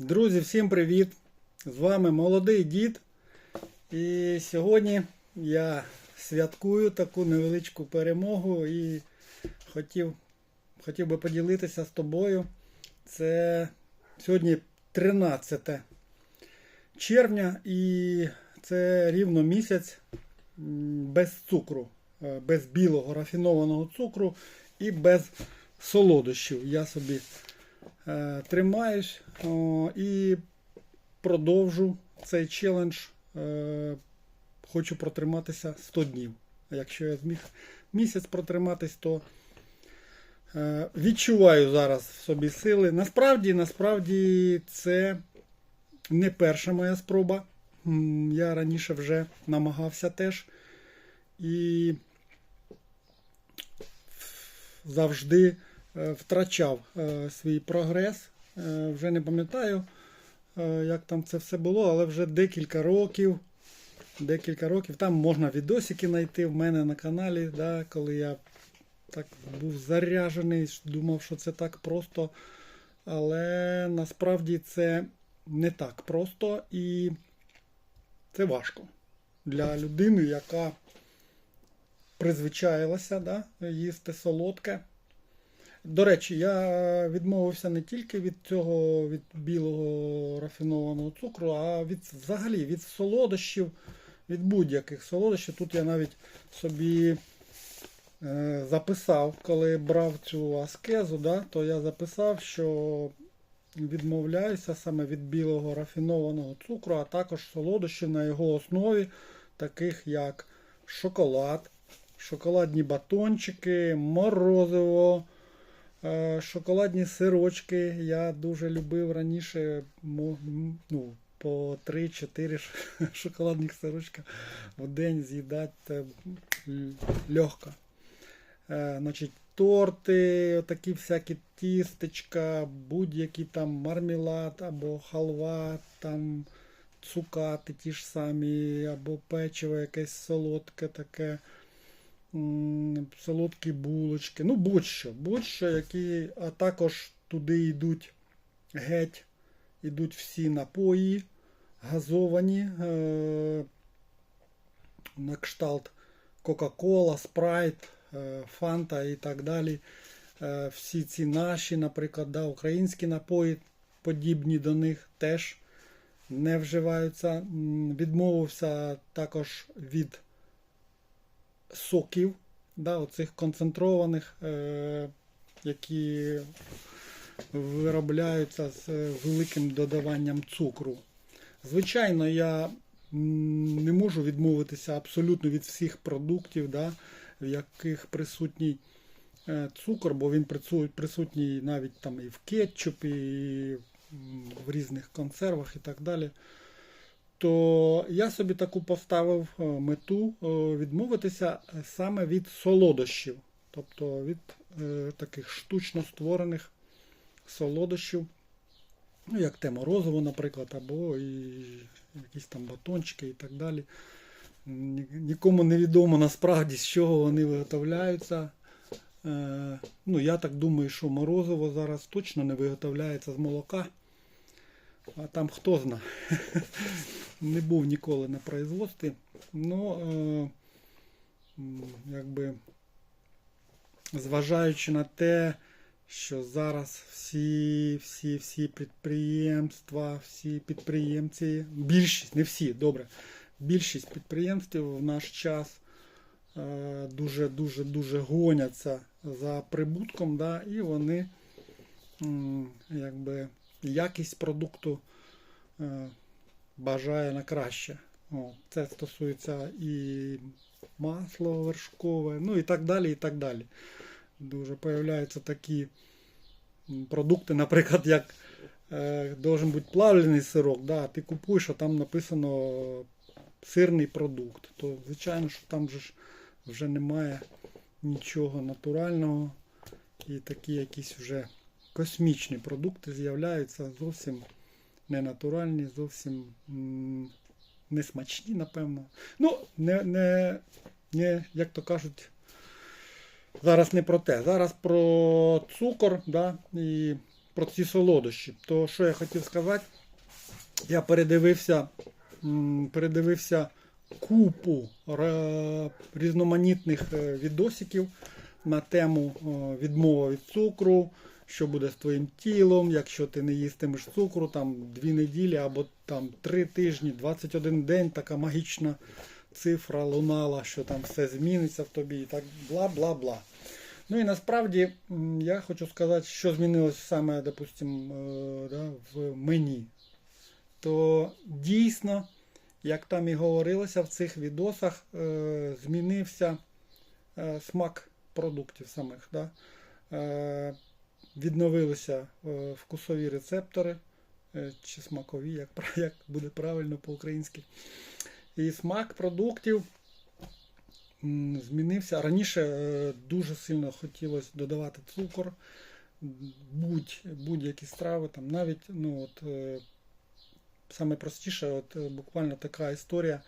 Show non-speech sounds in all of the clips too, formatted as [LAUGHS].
Друзі, всім привіт! З вами молодий дід. І сьогодні я святкую таку невеличку перемогу і хотів, хотів би поділитися з тобою. Це сьогодні 13 червня і це рівно місяць без цукру, е, без білого рафінованого цукру і без солодощів. Я собі е, тримаюсь і продовжу цей челендж. Е, хочу протриматися 100 днів. Якщо я зміг місяць протриматись, то е, відчуваю зараз в собі сили. Насправді, насправді, це не перша моя спроба. Я раніше вже намагався теж. І завжди втрачав е, свій прогрес. Е, Вже не пам'ятаю, е, як там це все було, але вже декілька років. Декілька років. Там можна відосики знайти в мене на каналі, да, коли я так був заряжений, думав, що це так просто. Але насправді це не так просто і це важко для людини, яка призвичаїлася да, їсти солодке. До речі, я відмовився не тільки від цього від білого рафінованого цукру, а від взагалі від солодощів, від будь-яких солодощів. Тут я навіть собі е, записав, коли брав цю аскезу, да, то я записав, що відмовляюся саме від білого рафінованого цукру, а також солодощів на його основі, таких як шоколад, шоколадні батончики, морозиво. Е, Шоколадні сирочки я дуже любив раніше. Ну, по 3-4 [LAUGHS] шоколадних сирочка в день з'їдати це легко. Е, Значить, торти, такі всякі тістечка, будь-які там мармелад або халва, там цукати ті ж самі, або печиво якесь солодке таке солодкі булочки, ну будь-що, будь-що, які, а також туди йдуть геть, йдуть всі напої газовані, е, на кшталт Кока-Кола, Спрайт, е, Фанта і так далі. Е, всі ці наші, наприклад, да, українські напої, подібні до них, теж не вживаються. Відмовився також від соків, да, оцих концентрованих, е, які виробляються з е, великим додаванням цукру. Звичайно, я не можу відмовитися абсолютно від всіх продуктів, да, в яких присутній е, цукор, бо він присутній навіть там і в кетчупі, і в різних консервах і так далі то я собі таку поставив е, мету е, відмовитися саме від солодощів, тобто від е, таких штучно створених солодощів, ну, як те морозиво, наприклад, або і якісь там батончики і так далі. Нікому не відомо насправді, з чого вони виготовляються. Ну, я так думаю, що морозиво зараз точно не виготовляється з молока. А там хто зна. [LAUGHS] Не був ніколи на производстві. Ну, е, якби, зважаючи на те, що зараз всі, всі, всі підприємства, всі підприємці, більшість, не всі, добре, більшість підприємств в наш час е, дуже, дуже, дуже гоняться за прибутком, да, і вони якби якість продукту е, бажає на краще. Це стосується і масло вершкове, ну і так далі, і так далі. Дуже появляються такі продукти, наприклад, як е, должен бути плавлений сирок, да, ти купуєш, а там написано сирний продукт. То, звичайно, що там же ж вже немає нічого натурального. І такі якісь вже космічні продукти з'являються зовсім ненатуральні, зовсім несмачні, напевно. Ну, не, не, не, як то кажуть, зараз не про те. Зараз про цукор, да, і про ці солодощі. То що я хотів сказати? Я передивився, передивився купу різноманітних е, відосиків на тему відмова від цукру, що буде з твоїм тілом, якщо ти не їстимеш цукру, там дві неділі або там три тижні, 21 день, така магічна цифра лунала, що там все зміниться в тобі і так бла бла бла. Ну і насправді я хочу сказати, що змінилось саме, допустим, е, да, в мені. То дійсно, як там і говорилося в цих відосах, е, змінився е, смак продуктів самих. Да? Відновилися е, вкусові рецептори, е, чи смакові, як, як буде правильно по-українськи. І смак продуктів змінився. Раніше е, дуже сильно хотілося додавати цукор, будь, будь-які страви, там навіть ну, от, саме простіше, от буквально така історія.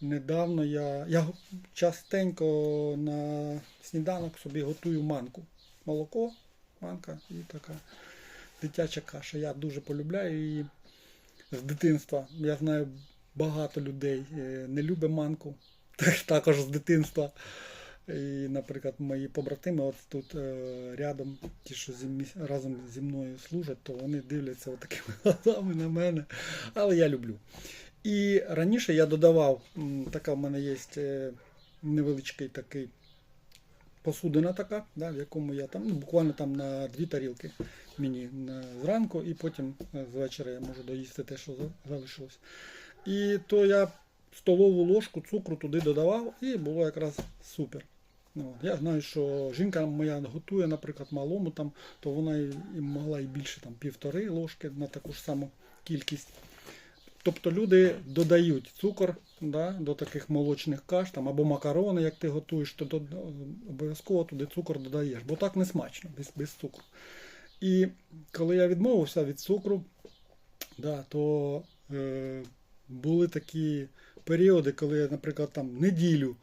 Недавно я, я частенько на сніданок собі готую манку. Молоко, манка і така дитяча каша. Я дуже полюбляю її з дитинства. Я знаю, багато людей е, не любить манку. [LAUGHS] Також з дитинства. І, наприклад, мої побратими, от тут е, рядом, ті, що зі, разом зі мною служать, то вони дивляться отакими [LAUGHS] глазами на мене. Але я люблю. І раніше я додавав, така в мене є е, невеличкий такий посудина така, да, в якому я там ну, буквально там на дві тарілки мені зранку, і потім е, з вечора я можу доїсти те, що залишилось. І то я столову ложку цукру туди додавав, і було якраз супер. Я знаю, що жінка моя готує, наприклад, малому, там, то вона і могла і більше там, півтори ложки на таку ж саму кількість. Тобто люди додають цукор да, до таких молочних каш там, або макарони, як ти готуєш, то до- обов'язково туди цукор додаєш, бо так не смачно, без, без цукру. І коли я відмовився від цукру, да, то е, були такі періоди, коли я, наприклад, там неділю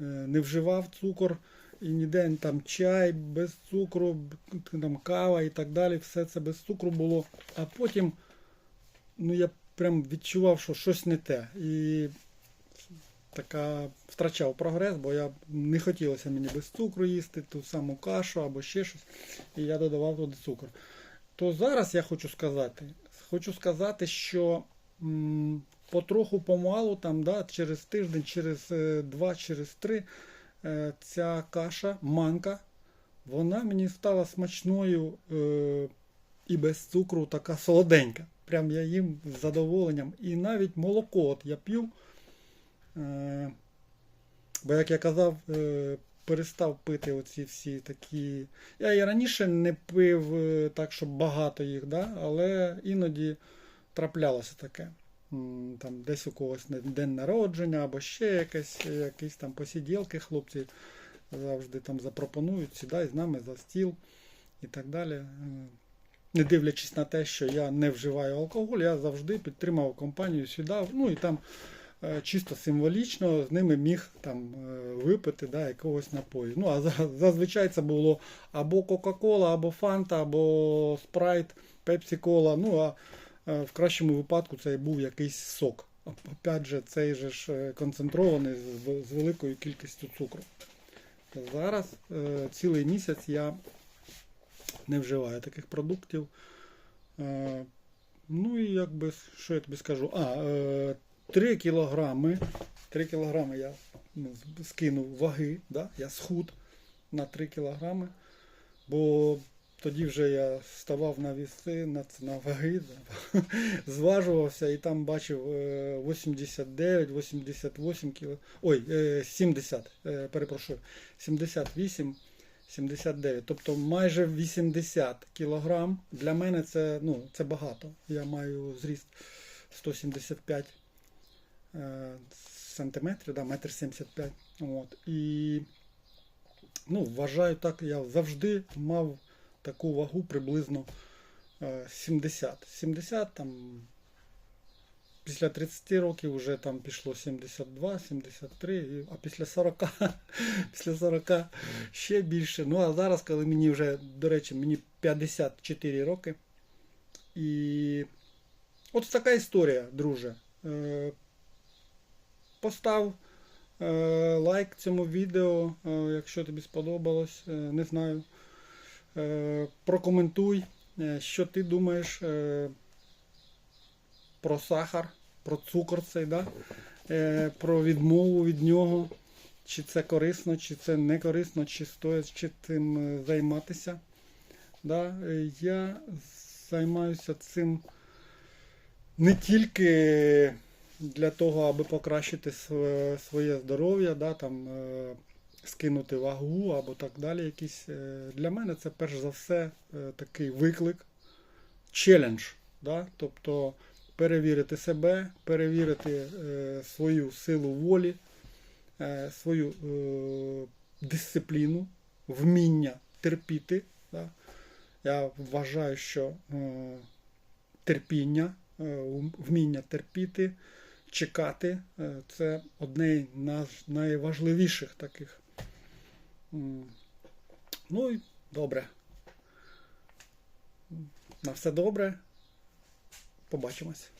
е, не вживав цукор, і ніде там чай без цукру, там кава і так далі, все це без цукру було. А потім ну, я прям відчував, що щось не те. І така втрачав прогрес, бо я не хотілося мені без цукру їсти ту саму кашу або ще щось. І я додавав туди цукор. То зараз я хочу сказати, хочу сказати, що м, потроху помалу, там, да, через тиждень, через е, два, через три, е, ця каша, манка, вона мені стала смачною е, і без цукру така солоденька. Прям я їм з задоволенням. І навіть молоко от я п'ю. Е, бо, як я казав, е, перестав пити оці всі такі. Я і раніше не пив е, так, щоб багато їх, да? але іноді траплялося таке. Там десь у когось день народження або ще якесь, якісь там посиділки хлопці завжди там запропонують, сідай з нами за стіл і так далі. Не дивлячись на те, що я не вживаю алкоголь, я завжди підтримав компанію, сідав, ну і там е, чисто символічно з ними міг там е, випити да, якогось напою. Ну, а зазвичай це було або Кока-Кола, або Фанта, або Спрайт, Пепсі-Кола. Ну, а е, в кращому випадку це був якийсь сок. Опять же, цей же ж концентрований з, великою кількістю цукру. Зараз цілий місяць я не вживаю таких продуктів. Е, ну і якби, що я тобі скажу? А, е, 3 кілограми. 3 кілограми я ну, скинув ваги, да? я схуд на 3 кілограми. Бо тоді вже я ставав на віси, на, на ваги, да, [LAUGHS] зважувався і там бачив е, 89, 88 кіло. Ой, е, 70, е, перепрошую, 78, 79. Тобто майже 80 кілограм. Для мене це, ну, це багато. Я маю зріст 175 е, сантиметрів, да, метр 75. От. І ну, вважаю так, я завжди мав таку вагу приблизно е, 70. 70 там. Після 30 років вже там пішло 72, 73, а після 40, [LAUGHS] після 40 ще більше. Ну а зараз, коли мені вже, до речі, мені 54 роки, І от така історія, друже. Е, Постав е, лайк цьому відео, е, якщо тобі сподобалось, не знаю. Прокоментуй, що ти думаєш про сахар, про цукор цей, да? е, про відмову від нього. Чи це корисно, чи це не корисно, чи стоїть чи цим е, займатися. Да? е, Я займаюся цим не тільки для того, аби покращити своє здоров'я, да, там, е, скинути вагу або так далі. Якісь. Для мене це перш за все такий виклик, челендж. Да? Тобто перевірити себе, перевірити е, свою силу волі, е, свою е, дисципліну, вміння терпіти. Я вважаю, що терпіння, вміння терпіти, чекати це одне з найважливіших таких. Ну і добре. На все добре. Побачимось.